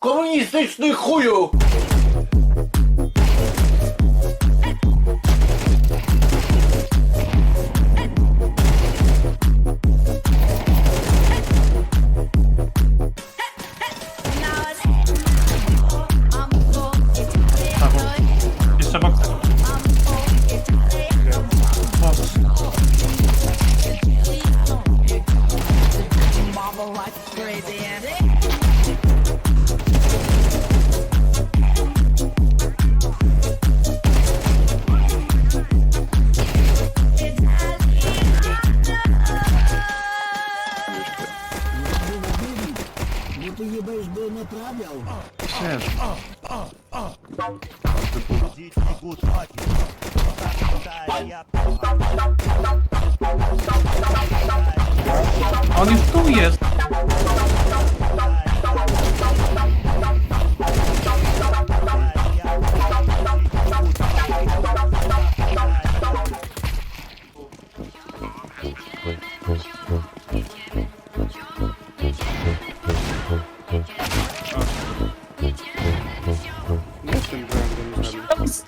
комуністичний хую. chyba już by naprawiał. Księż. On już tu jest. Nice.